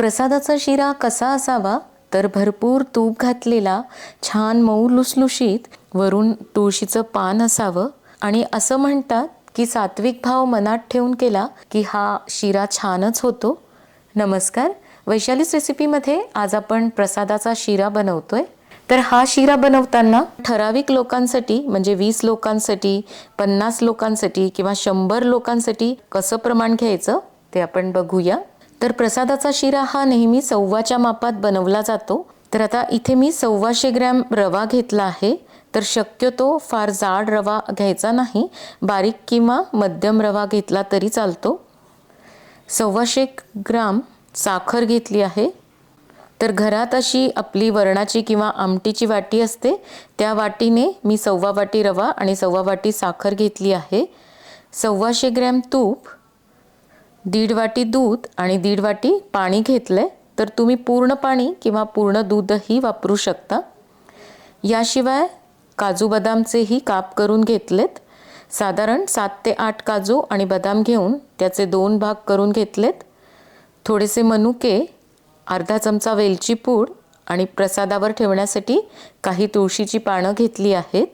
प्रसादाचा शिरा कसा असावा तर भरपूर तूप घातलेला छान मऊ लुसलुशीत वरून तुळशीचं पान असावं. आणि असं म्हणतात की सात्विक भाव मनात ठेवून केला की हा शिरा छानच होतो. नमस्कार वैशालीस रेसिपीमध्ये आज आपण प्रसादाचा शिरा बनवतोय. तर हा शिरा बनवताना ठराविक लोकांसाठी म्हणजे वीस लोकांसाठी पन्नास लोकांसाठी किंवा शंभर लोकांसाठी कसं प्रमाण घ्यायचं ते आपण बघूया. तर प्रसादाचा शिरा हा नेहमी सव्वाच्या मापात बनवला जातो. तर आता इथे मी सव्वाशे ग्रॅम रवा घेतला आहे. तर शक्यतो फार जाड रवा घ्यायचा नाही. बारीक किंवा मध्यम रवा घेतला तरी चालतो. सव्वाशे ग्राम साखर घेतली आहे. तर घरात अशी आपली वरणाची किंवा आमटीची वाटी असते. त्या वाटीने मी सव्वा वाटी रवा आणि सव्वा वाटी साखर घेतली आहे. सव्वाशे ग्रॅम तूप दीड वाटी दूध आणि दीड वाटी पाणी घेतलं आहे तर तुम्ही पूर्ण पाणी किंवा पूर्ण दूधही वापरू शकता. याशिवाय काजू बदामचेही काप करून घेतलेत. साधारण सात ते आठ काजू आणि बदाम घेऊन त्याचे दोन भाग करून घेतलेत. थोडेसे मनुके अर्धा चमचा वेलची पूड आणि प्रसादावर ठेवण्यासाठी काही तुळशीची पानं घेतली आहेत.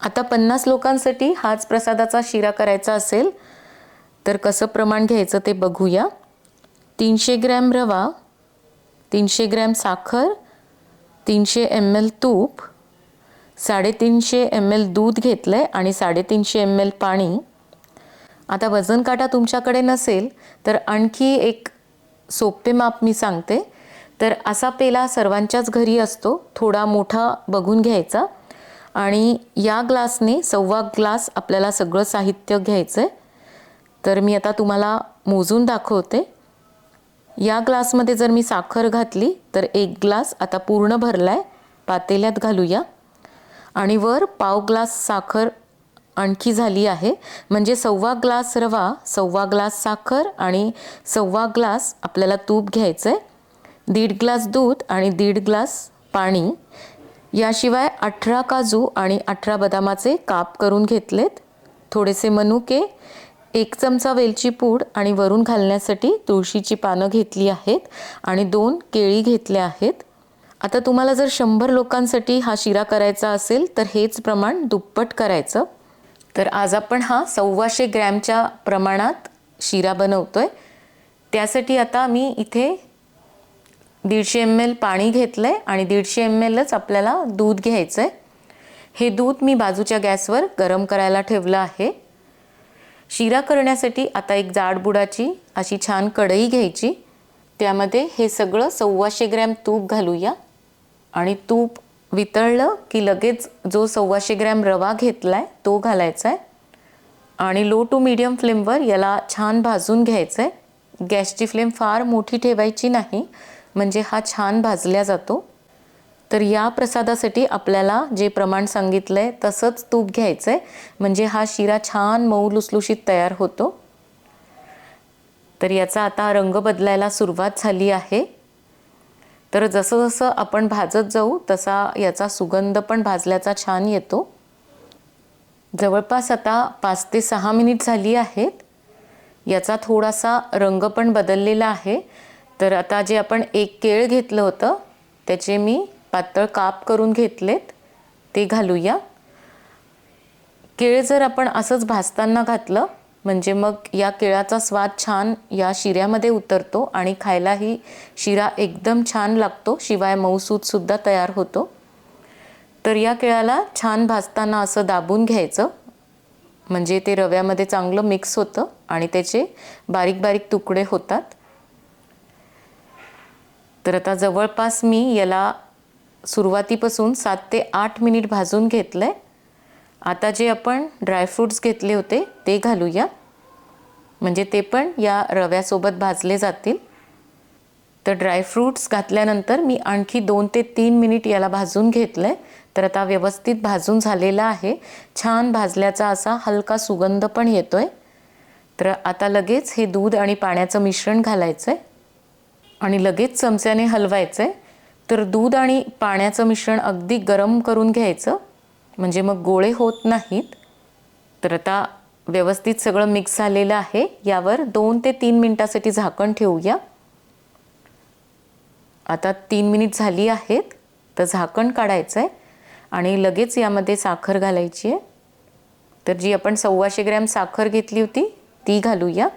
आता पन्नास लोकांसाठी हाच प्रसादाचा शिरा करायचा असेल तर कसं प्रमाण घ्यायचं ते बघूया. तीनशे ग्रॅम रवा तीनशे ग्रॅम साखर तीनशे एम एल तूप साडेतीनशे एम एल दूध घेतलं आहे आणि साडेतीनशे एम एल पाणी. आता वजन काटा तुमच्याकडे नसेल तर आणखी एक सोपे माप मी सांगते. तर असा पेला सर्वांच्याच घरी असतो थोडा मोठा बघून घ्यायचा. आणि या ग्लासने सव्वा ग्लास आपल्याला सगळं साहित्य घ्यायचं आहे तर मी आता तुम्हाला मोजून दाखवते. या ग्लासमध्ये जर मी साखर घातली तर एक ग्लास आता पूर्ण भरला आहे पातेल्यात घालूया. आणि वर पाव ग्लास साखर आणखी झाली आहे. म्हणजे सव्वा ग्लास रवा सव्वा ग्लास साखर आणि सव्वा ग्लास आपल्याला तूप घ्यायचं आहे दीड ग्लास दूध आणि दीड ग्लास पाणी. याशिवाय अठरा काजू आणि अठरा बदामाचे काप करून घेतलेत. थोडेसे मनुके एक चमचा वेलची पूड आणि वरून घालण्यासाठी तुळशीची पानं घेतली आहेत आणि दोन केळी घेतल्या आहेत. आता तुम्हाला जर शंभर लोकांसाठी हा शिरा करायचा असेल तर हेच प्रमाण दुप्पट करायचं. तर आज आपण हा सव्वाशे ग्रॅमच्या प्रमाणात शिरा बनवतो आहे त्यासाठी आता मी इथे दीडशे एम एल पाणी घेतलं आहे आणि दीडशे एम एलच आपल्याला दूध घ्यायचं आहे हे दूध मी बाजूच्या गॅसवर गरम करायला ठेवलं आहे. शिरा करण्यासाठी आता एक जाड बुडाची अशी छान कढई घ्यायची. त्यामध्ये हे सगळं सव्वाशे ग्रॅम तूप घालूया. आणि तूप वितळलं की लगेच जो सव्वाशे ग्रॅम रवा घेतला आहे तो घालायचा आहे आणि लो टू मीडियम फ्लेमवर याला छान भाजून घ्यायचं आहे गॅसची फ्लेम फार मोठी ठेवायची नाही. म्हणजे हा छान भाजल्या जातो. तर या प्रसादासाठी आपल्याला जे प्रमाण सांगितलं आहे तसंच तूप घ्यायचं आहे म्हणजे हा शिरा छान मऊ लुसलुशीत तयार होतो. तर याचा आता रंग बदलायला सुरुवात झाली आहे. तर जसं जसं आपण भाजत जाऊ तसा याचा सुगंध पण भाजल्याचा छान येतो. जवळपास आता पाच ते सहा मिनिट झाली आहेत. याचा थोडासा रंग पण बदललेला आहे. तर आता जे आपण एक केळ घेतलं होतं त्याचे मी पातळ काप करून घेतलेत ते घालूया. केळ जर आपण असंच भाजताना घातलं म्हणजे मग या केळाचा स्वाद छान या शिऱ्यामध्ये उतरतो आणि खायलाही शिरा एकदम छान लागतो शिवाय मऊसूदसुद्धा तयार होतो. तर या केळाला छान भाजताना असं दाबून घ्यायचं. म्हणजे ते रव्यामध्ये चांगलं मिक्स होतं आणि त्याचे बारीक बारीक तुकडे होतात. तर आता जवळपास मी याला सुरुवातीपासून सात ते आठ मिनिट भाजून घेतलं आहे आता जे आपण ड्रायफ्रूट्स घेतले होते ते घालूया. म्हणजे ते पण या रव्यासोबत भाजले जातील. तर ड्रायफ्रूट्स घातल्यानंतर मी आणखी दोन ते तीन मिनिट याला भाजून घेतलं आहे तर आता व्यवस्थित भाजून झालेला आहे. छान भाजल्याचा असा हलका सुगंध पण येतो आहे तर आता लगेच हे दूध आणि पाण्याचं मिश्रण घालायचं आहे आणि लगेच चमच्याने हलवायचं आहे तर दूध आणि पाण्याचं मिश्रण अगदी गरम करून घ्यायचं. म्हणजे मग गोळे होत नाहीत. तर आता व्यवस्थित सगळं मिक्स झालेलं आहे. यावर दोन ते तीन मिनटासाठी झाकण ठेवूया. आता तीन मिनिट झाली आहेत. तर झाकण काढायचं आहे आणि लगेच यामध्ये साखर घालायची आहे. तर जी आपण सव्वाशे ग्रॅम साखर घेतली होती ती घालूया.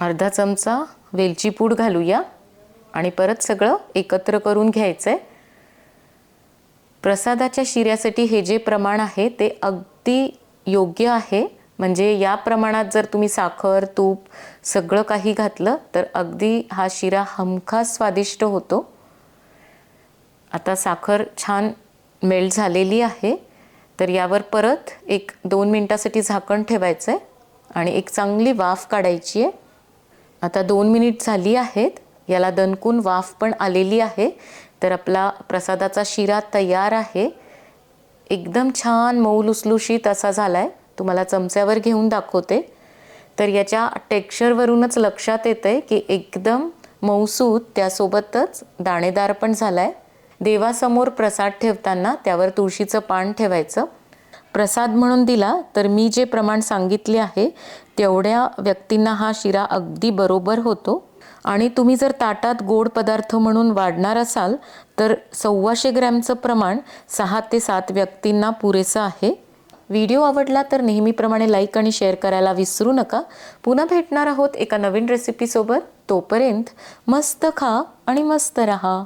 अर्धा चमचा वेलची पूड घालूया. आणि परत सगळं एकत्र करून घ्यायचं आहे प्रसादाच्या शिऱ्यासाठी हे जे प्रमाण आहे ते अगदी योग्य आहे. म्हणजे या प्रमाणात जर तुम्ही साखर तूप सगळं काही घातलं तर अगदी हा शिरा हमखास स्वादिष्ट होतो. आता साखर छान मेल्ट झालेली आहे तर यावर परत एक दोन मिनटासाठी झाकण ठेवायचं आहे आणि एक चांगली वाफ काढायची आहे आता दोन मिनिट झाली आहेत. याला दणकून वाफ पण आलेली आहे. तर आपला प्रसादाचा शिरा तयार आहे. एकदम छान मऊ लुसलुशीत असा झाला आहे तुम्हाला चमच्यावर घेऊन दाखवते. तर याच्या टेक्स्चरवरूनच लक्षात येतं आहे की एकदम मऊसूत त्यासोबतच दाणेदार पण झाला आहे देवासमोर प्रसाद ठेवताना त्यावर तुळशीचं पान ठेवायचं. प्रसाद म्हणून दिला तर मी जे प्रमाण सांगितले आहे तेवढ्या व्यक्तींना हा शिरा अगदी बरोबर होतो. आणि तुम्ही जर ताटात गोड पदार्थ म्हणून वाढणार असाल तर सव्वाशे ग्रॅमचं प्रमाण सहा ते सात व्यक्तींना पुरेसं आहे. व्हिडिओ आवडला तर नेहमीप्रमाणे लाईक आणि शेअर करायला विसरू नका. पुन्हा भेटणार आहोत एका नवीन रेसिपीसोबत तोपर्यंत मस्त खा आणि मस्त रहा.